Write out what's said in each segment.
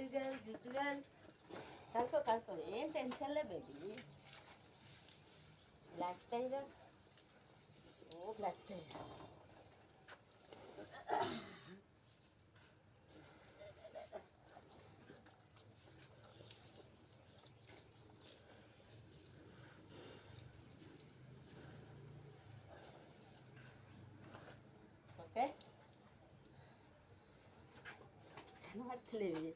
గుడ్డు గల్ గుడ్డు గల్ కడుకో కడుకో ఏం టెన్షన్ లే బేబీ బ్లాక్ టైగర్ ఓ బ్లాక్ టైగర్ ఓకే కనబట్టలేదు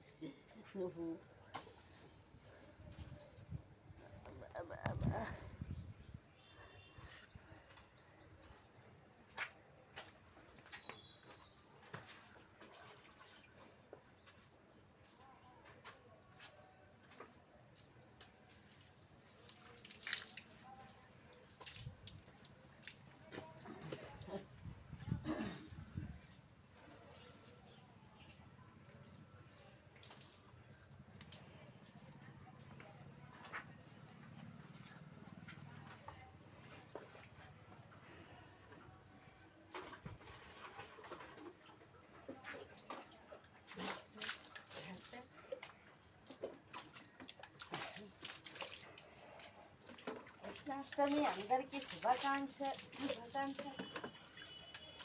అష్టమి అందరికీ శుభాకాంక్ష శుభాకాంక్ష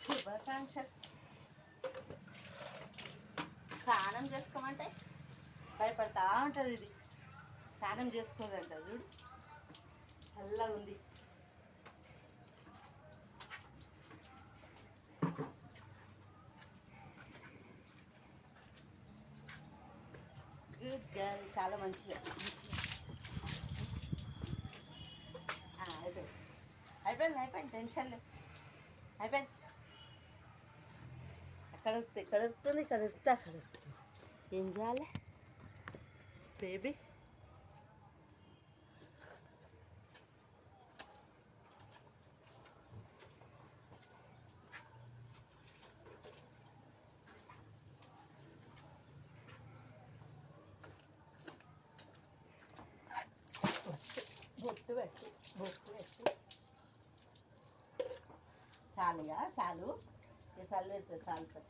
శుభాకాంక్ష. స్నానం చేసుకోమంటే భయపడతా ఉంటుంది ఇది. స్నానం చేసుకోదంట చూడు చల్లగా ఉంది. గుడ్ గర్ల్ చాలా మంచిది. అయిపోయింది అయిపోయింది టెన్షన్ లేదు అయిపోయింది అక్కడ ఉరుకుతుంది ఇక్కడ ఉరుకుతుంది ఇక్కడ ఉరుకుతా అక్కడ ఉరుకుతుంది ఏం చేయాలి బేబీ బొట్టు పెట్టు బొట్టు పెట్టు చాలుగా చాలు. ఇక చాలు పెట్టు చాలు పెట్టు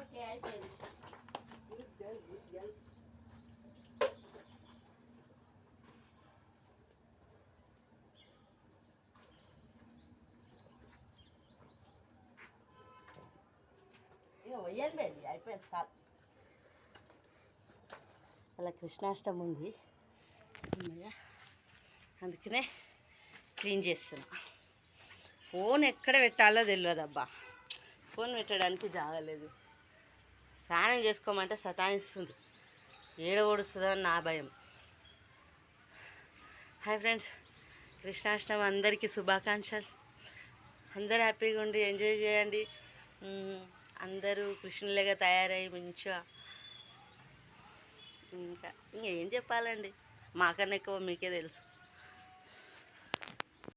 ఓకే అయిపోయింది. గుడ్ బేబీ అయిపోయింది చాలు. అలా కృష్ణాష్టమి ఉంది. అందుకనే క్లీన్ చేస్తున్నా. ఫోన్ ఎక్కడ పెట్టాలో తెలియదు అబ్బా ఫోన్ పెట్టడానికి జాగలేదు. స్నానం చేసుకోమంటే సతాయిస్తుంది. ఏడ ఓడుస్తుందని నా భయం. హాయ్ ఫ్రెండ్స్ కృష్ణాష్టమి అందరికీ శుభాకాంక్షలు. అందరూ హ్యాపీగా ఉండి ఎంజాయ్ చేయండి. అందరూ కృష్ణులాగా తయారై మంచిగా. ఇంకా ఏం చెప్పాలండి? మాకన్నా ఎక్కువ మీకే తెలుసు.